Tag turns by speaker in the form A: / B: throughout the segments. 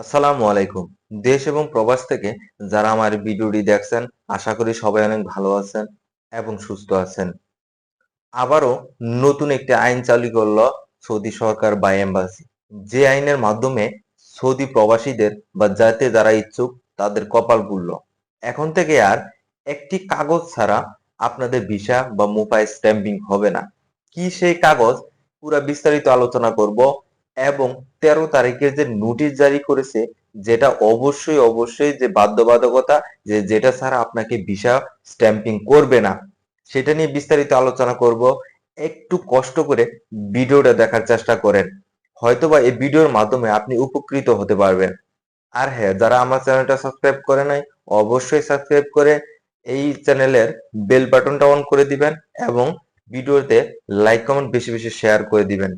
A: আসসালামু আলাইকুম। দেশ এবং প্রবাস থেকে যারা আমার ভিডিওটি দেখছেন, আশা করি সবাই অনেক ভালো আছেন এবং সুস্থ আছেন। আবারও নতুন একটি আইন চালু করল সৌদি সরকার বা এম্বাসি। যে আইনের মাধ্যমে সৌদি প্রবাসীদের বা যাতে যারা ইচ্ছুক তাদের কপাল পুড়ল এখন থেকে আর একটি কাগজ ছাড়া আপনাদের ভিসা বা মোবাইল স্ট্যাম্পিং হবে না। কি সেই কাগজ? পুরা বিস্তারিত আলোচনা করব। এবং তেরো তারিখে যে নোটিশ জারি করেছে, যেটা অবশ্যই অবশ্যই যে বাধ্যবাধকতা যে যেটা ছাড়া আপনাকে ভিসা স্ট্যাম্পিং করবে না, সেটা নিয়ে বিস্তারিত আলোচনা করব। একটু কষ্ট করে ভিডিওটা দেখার চেষ্টা করেন। হয়তোবা এই ভিডিওর মাধ্যমে আপনি উপকৃত হতে পারবেন। আর হ্যাঁ যারা আমার চ্যানেলটা সাবস্ক্রাইব করে নাই, অবশ্যই সাবস্ক্রাইব করে এই চ্যানেলের বেল বাটনটা অন করে দিবেন এবং ভিডিওতে লাইক কমেন্ট বেশি বেশি শেয়ার করে দিবেন।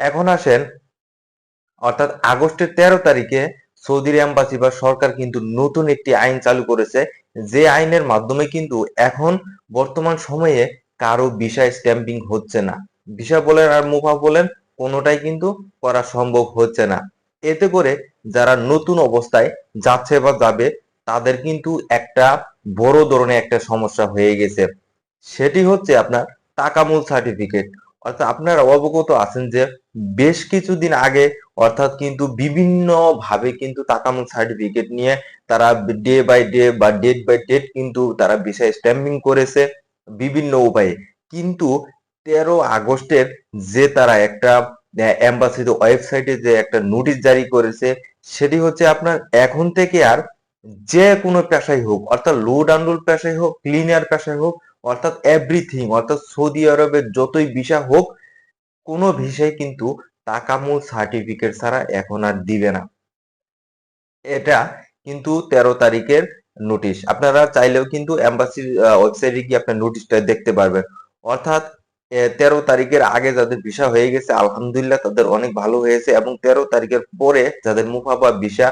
A: এখন আসেন অর্থাৎ আগস্টের তেরো তারিখে সৌদি এম্বাসি বা সরকার কিন্তু নতুন একটি আইন চালু করেছে। যে আইনের মাধ্যমে কিন্তু এখন বর্তমান সময়ে কারও ভিসা স্ট্যাম্পিং হচ্ছে না। ভিসা বলেন আর মুফা বলেন, কোনোটাই কিন্তু করা সম্ভব হচ্ছে না। এতে করে যারা নতুন অবস্থায় যাচ্ছে বা যাবে, তাদের কিন্তু একটা বড় ধরনের একটা সমস্যা হয়ে গেছে। সেটি হচ্ছে আপনার টাকামূল সার্টিফিকেট অর্থাৎ আপনারা অবগত আছেন যে বেশ কিছুদিন আগে অর্থাৎ কিন্তু বিভিন্ন ভাবে কিন্তু তাকামুল সার্টিফিকেট নিয়ে তারা ডে বাই ডে বা ডেট বাই ডেট কিন্তু তারা বিষয় স্ট্যাম্পিং করেছে বিভিন্ন উপায়ে। কিন্তু তেরো আগস্টের যে তারা একটা এম্বাসির ওয়েবসাইটে যে একটা নোটিশ জারি করেছে, সেটি হচ্ছে আপনার এখন থেকে আর যে কোনো পেশাই হোক, অর্থাৎ লোড আনলোড পেশাই হোক ক্লিনার পেশাই হোক, অর্থাৎ এভরিথিং অর্থাৎ সৌদি আরবের যতই ভিসা হোক, কোনো ভিসাই কিন্তু তাকামুল সার্টিফিকেট ছাড়া এখন আর দিবে না। এটা কিন্তু তেরো তারিখের নোটিশ আপনারা চাইলেও কিন্তু এম্বাসির ওয়েবসাইটে গিয়ে আপনার নোটিশটা দেখতে পারবেন। অর্থাৎ তেরো তারিখের আগে যাদের ভিসা হয়ে গেছে, আলহামদুলিল্লাহ তাদের অনেক ভালো হয়েছে এবং তেরো তারিখের পরে যাদের মুফা বা ভিসা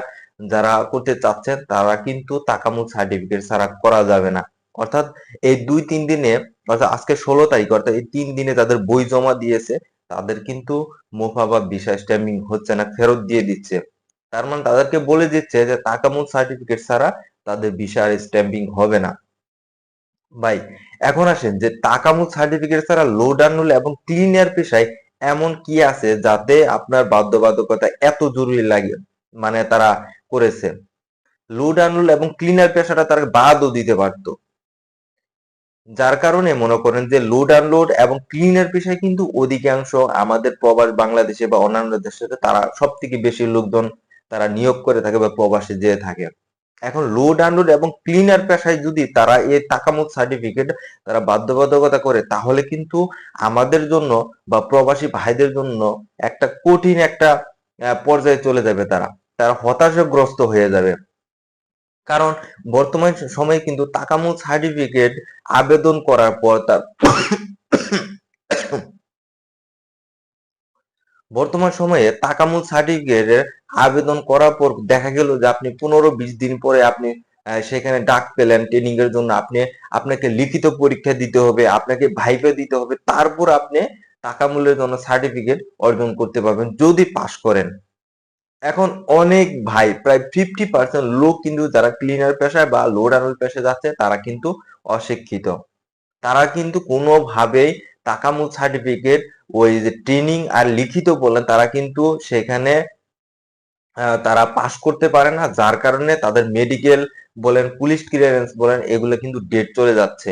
A: যারা করতে চাচ্ছেন, তারা কিন্তু তাকামুল সার্টিফিকেট ছাড়া করা যাবে না। অর্থাৎ, এই দুই, তিন দিনে, অর্থাৎ আজকে ষোলো তারিখ, অর্থাৎ এই তিন দিনে তাদের বই জমা দিয়েছে। তাদের কিন্তু মুফা বা ভিসা স্ট্যাম্পিং হচ্ছে না ফেরত দিয়ে দিচ্ছে। তার মানে তাদেরকে বলে দিচ্ছে যে তাকামুল সার্টিফিকেট ছাড়া তাদের ভিসা স্ট্যাম্পিং হবে না। ভাই, এখন আসেন যে তাকামুল সার্টিফিকেট ছাড়া লোড আনুল এবং ক্লিনার পেশায় এমন কি আছে যাতে আপনার বাধ্যবাধকতা এত জরুরি লাগে মানে তারা করেছে? লোড আনুল এবং ক্লিনার পেশাটা তারা বাদও দিতে পারতো। যার কারণে মনে করেন যে লোড আনলোড এবং ক্লিনার পেশায় কিন্তু অধিকাংশ আমাদের প্রবাস বাংলাদেশে বা অন্যান্য দেশে তারা সব থেকে বেশি লোকজন তারা নিয়োগ করে থাকে বা প্রবাসে যেয়ে থাকে। এখন লোড আনলোড এবং ক্লিনার পেশায় যদি তারা এই তাকামুক সার্টিফিকেট তারা বাধ্যবাধকতা করে, তাহলে কিন্তু আমাদের জন্য বা প্রবাসী ভাইদের জন্য একটা কঠিন একটা পর্যায়ে চলে যাবে তারা। তারা হতাশাগ্রস্ত হয়ে যাবে। কারণ বর্তমান সময়ে কিন্তু তাকামুল সার্টিফিকেট আবেদন করার পর তার বর্তমান সময়ে তাকামুল সার্টিফিকেটের আবেদন করার পর দেখা গেল যে আপনি পনেরো বিশ দিন পরে আপনি সেখানে ডাক পেলেন ট্রেনিং এর জন্য আপনি, আপনাকে লিখিত পরীক্ষা দিতে হবে, আপনাকে ভাইভে দিতে হবে, তারপর আপনি টাকামূল্যের জন্য সার্টিফিকেট অর্জন করতে পারবেন যদি পাশ করেন। এখন অনেক ভাই, প্রায় ফিফটি পার্সেন্ট লোক কিন্তু যারা ক্লিনার পেশায় বা লোড আনুল পেশায় যাচ্ছে, তারা কিন্তু অশিক্ষিত। তারা কিন্তু কোনোভাবেই তাকামুল সার্টিফিকেট ওই যে ট্রেনিং আর লিখিত বলেন, তারা কিন্তু সেখানে তারা পাশ করতে পারে না, যার কারণে তাদের মেডিকেল বলেন পুলিশ ক্লিয়ারেন্স বলেন, এগুলো কিন্তু ডেট চলে যাচ্ছে।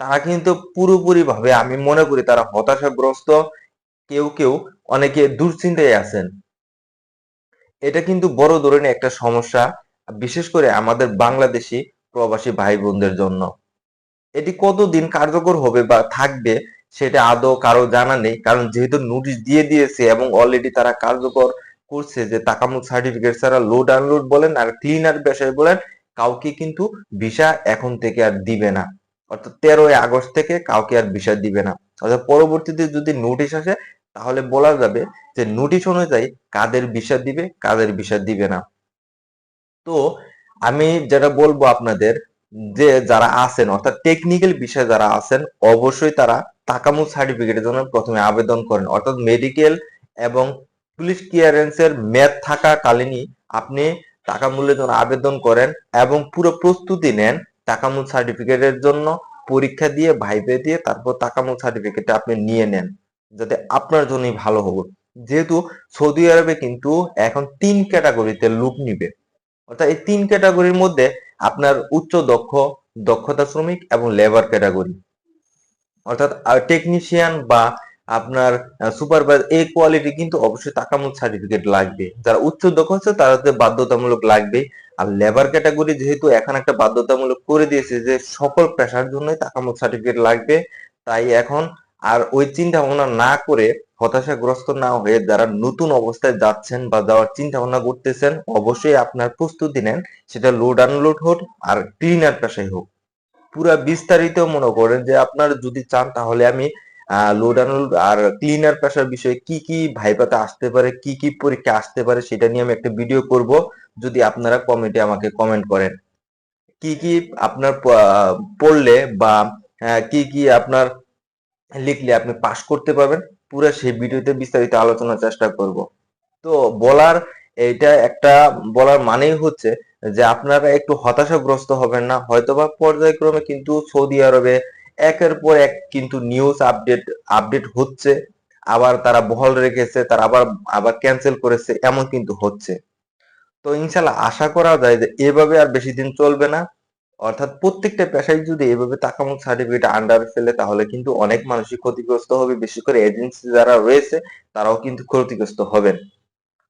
A: তারা কিন্তু পুরোপুরি ভাবে আমি মনে করি তারা হতাশাগ্রস্ত, কেউ কেউ অনেকে দুশ্চিন্তায় আছেন। এটা কিন্তু বড় ধরনের একটা সমস্যা, বিশেষ করে আমাদের বাংলাদেশি প্রবাসী ভাই বোনদের জন্য। এটি কতদিন কার্যকর হবে বা থাকবে সেটা আদৌ কারও জানা নেই, কারণ যেহেতু নোটিশ দিয়ে দিয়েছে এবং অলরেডি তারা কার্যকর করছে যে তাকামুক সার্টিফিকেট ছাড়া লোড আনলোড বলেন আর ক্লিনার বিষয় বলেন, কাউকে কিন্তু ভিসা এখন থেকে আর দিবে না। অর্থাৎ তেরোই আগস্ট থেকে কাউকে আর ভিসা দিবে না। অর্থাৎ পরবর্তীতে যদি নোটিশ আসে তাহলে বলা যাবে যে নোটিশ অনুযায়ী কাদের ভিসা দিবে, কাদের ভিসা দিবে না। তো আমি যেটা বলব আপনাদের, যে যারা আছেন, অর্থাৎ টেকনিক্যাল বিষয়ে যারা আছেন, অবশ্যই তারা তাকামু সার্টিফিকেটের জন্য প্রথমে আবেদন করেন। অর্থাৎ মেডিকেল এবং পুলিশ ক্লিয়ারেন্সের মেয়াদ থাকাকালীনই আপনি টাকা মূল্যের জন্য আবেদন করেন এবং পুরো প্রস্তুতি নেন টাকামূল সার্টিফিকেটের জন্য, পরীক্ষা দিয়ে ভাইবে দিয়ে, তারপর টাকামূল সার্টিফিকেটটা আপনি নিয়ে নেন। যাতে আপনার জন্যই ভালো হবে। যেহেতু সৌদি আরবে কিন্তু এখন তিন ক্যাটাগরিতে লোক নিবে। অর্থাৎ এই তিন ক্যাটাগরির মধ্যে আপনার উচ্চ দক্ষ, দক্ষতা শ্রমিক এবং লেবার ক্যাটাগরি অর্থাৎ টেকনিশিয়ান বা আপনার সুপারভাইজার এই কোয়ালিটি কিন্তু অবশ্যই টাকামূলক সার্টিফিকেট লাগবে। যারা উচ্চ দক্ষ হচ্ছে তাদের বাধ্যতামূলক লাগবে। আর লেবার ক্যাটাগরি যেহেতু এখন একটা বাধ্যতামূলক করে দিয়েছে যে সকল পেশার জন্যই টাকামূলক সার্টিফিকেট লাগবে। তাই এখন আর ওই চিন্তা ভাবনা না করে হতাশাগ্রস্ত না হয়ে যারা নতুন অবস্থায় যাচ্ছেন বা যাওয়ার চিন্তা ভাবনা করতেছেন, অবশ্যই আপনার প্রস্তুতি নেন। সেটা লোড আনলোড হোক আর ক্লিনার পেশায় হোক। পুরা বিস্তারিত মনে করেন যে আপনার যদি চান তাহলে আমি লোড আনলোড আর ক্লিনার পেশার বিষয়ে কি কি ভাইপাতে আসতে পারে, কি কি পরীক্ষা আসতে পারে সেটা নিয়ে আমি একটা ভিডিও করব। যদি আপনারা কমেন্টে আমাকে কমেন্ট করেন। কি কি আপনার পড়লে বা কি কি আপনার লিখলে আপনি পাশ করতে পারবেন। পুরো সেই ভিডিওতে বিস্তারিত আলোচনার চেষ্টা করব। তো বলার এটা একটা, বলার মানেই হচ্ছে যে আপনারা একটু হতাশাগ্রস্ত হবেন না। হয়তোবা পর্যায়ক্রমে কিন্তু সৌদি আরবে একের পর এক কিন্তু নিউজ আপডেট আপডেট হচ্ছে। আবার তারা বহল রেখেছে, তারা আবার আবার ক্যান্সেল করেছে, এমন কিন্তু হচ্ছে। তো ইনশাল্লাহ আশা করা যায় যে এভাবে আর বেশি দিন চলবে না। অর্থাৎ প্রত্যেকটা পেশায় যদি এভাবে টাকামুখ সার্টিফিকেট আন্ডার ফেলে, তাহলে কিন্তু অনেক মানুষই ক্ষতিগ্রস্ত হবে। বিশেষ করে এজেন্সি যারা রয়েছে, তারাও কিন্তু ক্ষতিগ্রস্ত হবেন।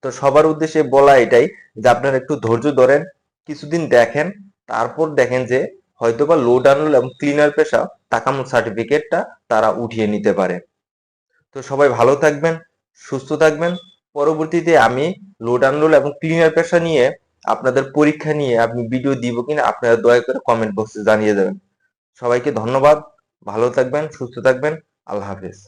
A: তো সবার উদ্দেশ্যে বলা এটাই যে আপনারা একটু ধৈর্য ধরেন, কিছুদিন দেখেন, তারপর দেখেন যে হয়তোবা লোড আনলোড এবং ক্লিনার পেশা টাকামুখ সার্টিফিকেটটা তারা উঠিয়ে নিতে পারে। তো সবাই ভালো থাকবেন, সুস্থ থাকবেন। পরবর্তীতে আমি লোড আনলোড এবং ক্লিনার পেশা নিয়ে আপনাদের পরীক্ষা নিয়ে আমি ভিডিও দিব কিনা আপনারা দয়া করে কমেন্ট বক্সে জানিয়ে দেবেন। সবাইকে ধন্যবাদ, ভালো থাকবেন, সুস্থ থাকবেন, আল্লাহ হাফিজ।